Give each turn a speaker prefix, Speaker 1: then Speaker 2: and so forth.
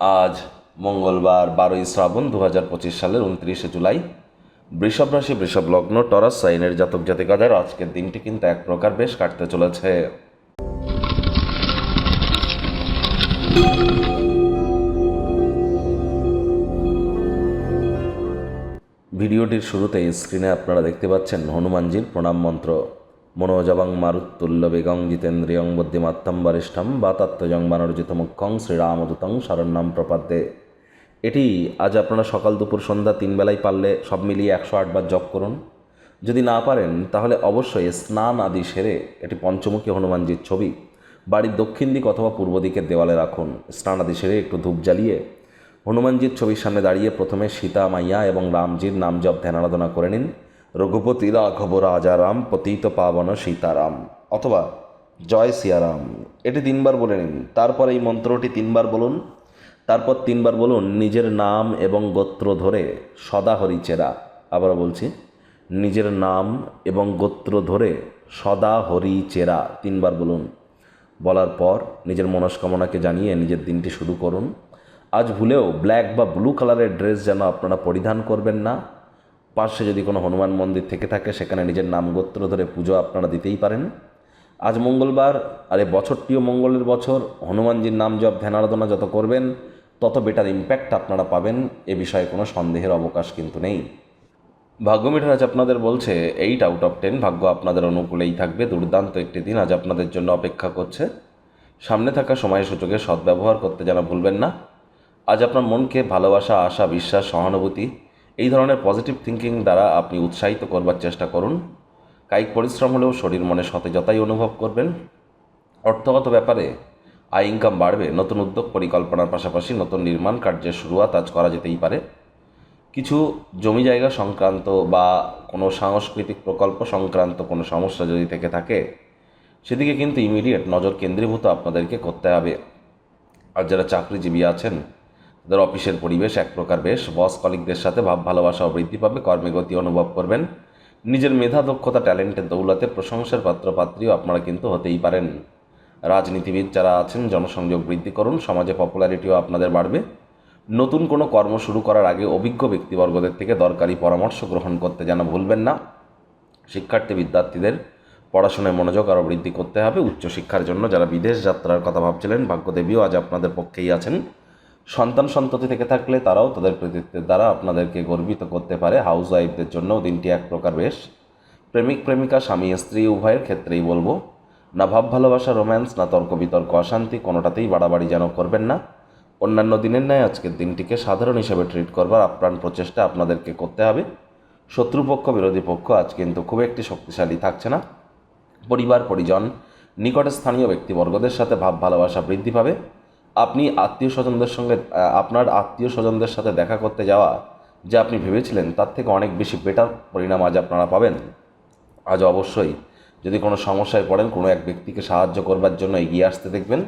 Speaker 1: আজ মঙ্গলবার, বারোই শ্রাবণ দু হাজার পঁচিশ সালের উনত্রিশে জুলাই। বৃষভ রাশি, বৃষভ লগ্ন, টরাস, সাইনের জাতক জাতিকাদের আজকের দিনটি কিন্তু এক প্রকার বেশ কাটতে চলেছে। ভিডিওটির শুরুতেই স্ক্রিনে আপনারা দেখতে পাচ্ছেন হনুমানজির প্রণাম মন্ত্র। মনোজবাং মারুত্তুল্য বেগং জিতেন্দ্রিয়ং বুদ্ধিমাত্তম বরিষ্ঠম বাতাত্মজং বানর্জিত মুখ্যং শ্রীরামদূতং শরণ্যাম প্রপাদ্যে। এটি আজ আপনারা সকাল দুপুর সন্ধ্যা তিন বেলায় পারলে সব মিলিয়ে একশো আটবার জপ করুন। যদি না পারেন, তাহলে অবশ্যই স্নান আদি সেরে এটি পঞ্চমুখী হনুমানজির ছবি। বাড়ির দক্ষিণ দিক অথবা পূর্ব দিকের দেওয়ালে রাখুন। স্নান আদি সেরে একটু ধূপ জ্বালিয়ে হনুমানজির ছবির সামনে দাঁড়িয়ে প্রথমে সীতা, মাইয়া এবং রামজির নাম জপ ধ্যানারাধনা করে নিন। রঘুপতি রাঘব রাজা রাম পতিত পাবন সীতারাম। অথবা, জয় সিয়ারাম। এটি তিনবার বলে নিন। তারপর এই মন্ত্রটি তিনবার বলুন। তারপর তিনবার বলুন, নিজের নাম এবং গোত্র ধরে সদা হরি চেরা আবারও বলছি, নিজের নাম এবং গোত্র ধরে সদা হরি চেরা তিনবার বলুন। বলার পর নিজের মনস্কামনাকে জানিয়ে নিজের দিনটি শুরু করুন। আজ ভুলেও ব্ল্যাক বা ব্লু কালারের ড্রেস যেন আপনারা পরিধান করবেন না। পাশে যদি কোনো হনুমান মন্দির থেকে থাকে, সেখানে নিজের নাম গোত্র ধরে পুজো আপনারা দিতেই পারেন। আজ মঙ্গলবার, আর এই বছরটিও মঙ্গলের বছর। হনুমানজির নাম জপ, ধ্যান আরাধনা যত করবেন, তত বেটার ইম্প্যাক্ট আপনারা পাবেন। এ বিষয়ে কোনো সন্দেহের অবকাশ কিন্তু নেই। ভাগ্য মিটার আজ আপনাদের বলছে এইট আউট অফ টেন ভাগ্য আপনাদের অনুকূলেই থাকবে। দুর্দান্ত একটি দিন আজ আপনাদের জন্য অপেক্ষা করছে। সামনে থাকা সময় সুযোগে সদ্ব্যবহার করতে যেন ভুলবেন না। আজ আপনার মনকে ভালোবাসা, আশা, বিশ্বাস, সহানুভূতি এই ধরনের পজিটিভ থিঙ্কিং দ্বারা আপনি উৎসাহিত করবার চেষ্টা করুন। কায়িক পরিশ্রম হলেও শরীর মনে সতেজতাই অনুভব করবেন। অর্থগত ব্যাপারে আয় ইনকাম বাড়বে, নতুন উদ্যোগ পরিকল্পনার পাশাপাশি নতুন নির্মাণ কার্যের শুরুয়াত আজ করা যেতেই পারে। কিছু জমি জায়গা সংক্রান্ত বা কোনো সাংস্কৃতিক প্রকল্প সংক্রান্ত কোনো সমস্যা যদি থেকে থাকে, সেদিকে কিন্তু ইমিডিয়েট নজর কেন্দ্রীভূত আপনাদেরকে করতে হবে। আর যারা চাকরিজীবী আছেন তাদের অফিসের পরিবেশ এক প্রকার বেশ। বস কলিকদের সাথে ভাব, ভালোবাসাও বৃদ্ধি পাবে, কর্মে গতি অনুভব করবেন। নিজের মেধা, দক্ষতা, ট্যালেন্টের দৌলতে প্রশংসার পাত্রপাত্রীও আপনারা কিন্তু হতেই পারেন। রাজনীতিবিদ যারা আছেন, জনসংযোগ বৃদ্ধি করুন, সমাজে পপুলারিটিও আপনাদের বাড়বে। নতুন কোনো কর্ম শুরু করার আগে অভিজ্ঞ ব্যক্তিবর্গদের থেকে দরকারি পরামর্শ গ্রহণ করতে যেন ভুলবেন না। শিক্ষার্থী, বিদ্যার্থীদের পড়াশোনায় মনোযোগ আরও বৃদ্ধি করতে হবে। উচ্চশিক্ষার জন্য যারা বিদেশ যাত্রার কথা ভাবছিলেন, ভাগ্যদেবীও আজ আপনাদের পক্ষেই আছেন। সন্তান সন্ততি থেকে থাকলে তারাও তাদের কৃতিত্বের দ্বারা আপনাদেরকে গর্বিত করতে পারে। হাউস ওয়াইফদের জন্যও দিনটি এক প্রকার বেশ। প্রেমিক, প্রেমিকা, স্বামী, স্ত্রী, উভয়ের ক্ষেত্রেই বলব, না ভাব, ভালোবাসা, রোম্যান্স, না তর্ক, বিতর্ক, অশান্তি কোনোটাতেই বাড়াবাড়ি যেন করবেন না। অন্যান্য দিনের ন্যায় আজকের দিনটিকে সাধারণ হিসেবে ট্রিট করবার আপ্রাণ প্রচেষ্টা আপনাদেরকে করতে হবে। শত্রুপক্ষ, বিরোধী পক্ষ আজ কিন্তু খুব একটি শক্তিশালী থাকছে না। পরিবার, পরিজন নিকটে স্থানীয় ব্যক্তিবর্গদের সাথে ভাব, ভালোবাসা বৃদ্ধি পাবে। আপনি আত্মীয় স্বজনদের সঙ্গে আপনার আত্মীয় স্বজনদের সাথে দেখা করতে যাওয়া যে আপনি ভেবেছিলেন, তার থেকে অনেক বেশি বেটার পরিণাম আজ আপনারা পাবেন। আজ অবশ্যই যদি কোনো সমস্যায় পড়েন, কোনো এক ব্যক্তিকে সাহায্য করবার জন্য এগিয়ে আসতে দেখবেন।